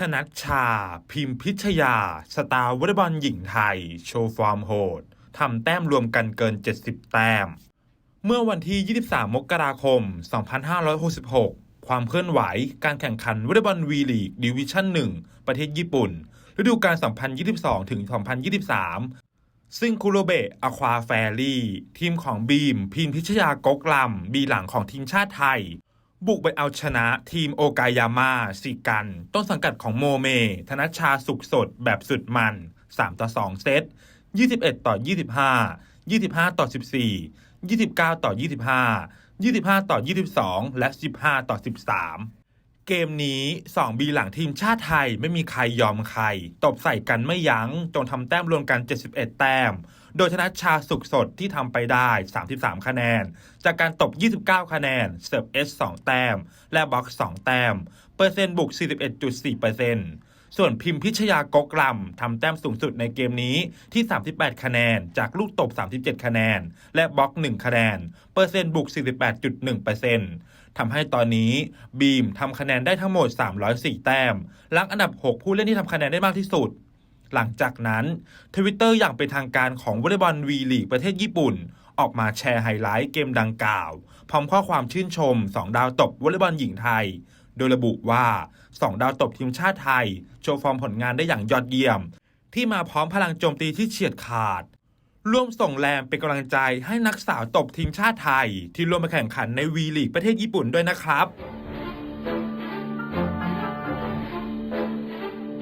ธนัชชา พิมพิชยา สตาร์วอลเลย์บอลหญิงไทย โชว์ฟอร์มโหดทำแต้มรวมกันเกิน 70 แต้ม เมื่อวันที่ 23 มกราคม 2566 ความเคลื่อนไหว การแข่งขันวอลเลย์บอลวีลีกดิวิชั่น 1 ประเทศญี่ปุ่น ฤดูกาล 2022 ถึง 2023 ซึ่งคุโรเบะอควาแฟรี่ ทีมของบีม พิมพิชยากกลำบีหลังของทีมชาติไทย บุกไปเอาชนะทีมโอกายาม่าสิกัน ต้นสังกัดของโมเม ธนชาสุขสดแบบสุดมัน 3 ต่อ 2 เซต 21 ต่อ 25 25 ต่อ 14 29 ต่อ 25 25 ต่อ 22 และ 15 ต่อ 13 เกมนี้ 2 บีหลังทีมชาติไทยไม่มีใครยอมใคร ตบใส่กันไม่ยัง้ง จนทำแต้มรวมกัน 71 แต้ม โดยชนะชาสุขสดที่ทำไปได้ 33 คะแนน จากการตบ 29 คะแนน เสิร์ฟเอส2แต้ม และบล็อก 2 แต้ม เปอร์เซ็นต์บุก 41.4% ส่วนพิมพิชยากกลำทำแต้มสูงสุดในเกมนี้ที่ 38 คะแนน จากลูกตบ 37 คะแนน และบล็อก 1 คะแนน เปอร์เซ็นต์บุก 48.1%ทำให้ตอนนี้บีมทำคะแนนได้ทั้งหมด 304 แต้มลังอันดับ 6 ผู้เล่นที่ทำคะแนนได้มากที่สุด หลังจากนั้นทวิตเตอร์อย่างเป็นทางการของวอลเลย์บอลวีลีกประเทศญี่ปุ่น ออกมาแชร์ไฮไลท์เกมดังกล่าว พร้อมข้อความชื่นชม 2 ดาวตบวอลเลย์บอลหญิงไทย โดยระบุว่า 2 ดาวตบทีมชาติไทย โชว์ฟอร์มผลงานได้อย่างยอดเยี่ยม ที่มาพร้อมพลังโจมตีที่เฉียดขาด ร่วมส่งแรงเป็นกำลังใจให้นักสาวตบทีมชาติไทย ที่ร่วมไปแข่งขันในวีลีกประเทศญี่ปุ่นด้วยนะครับ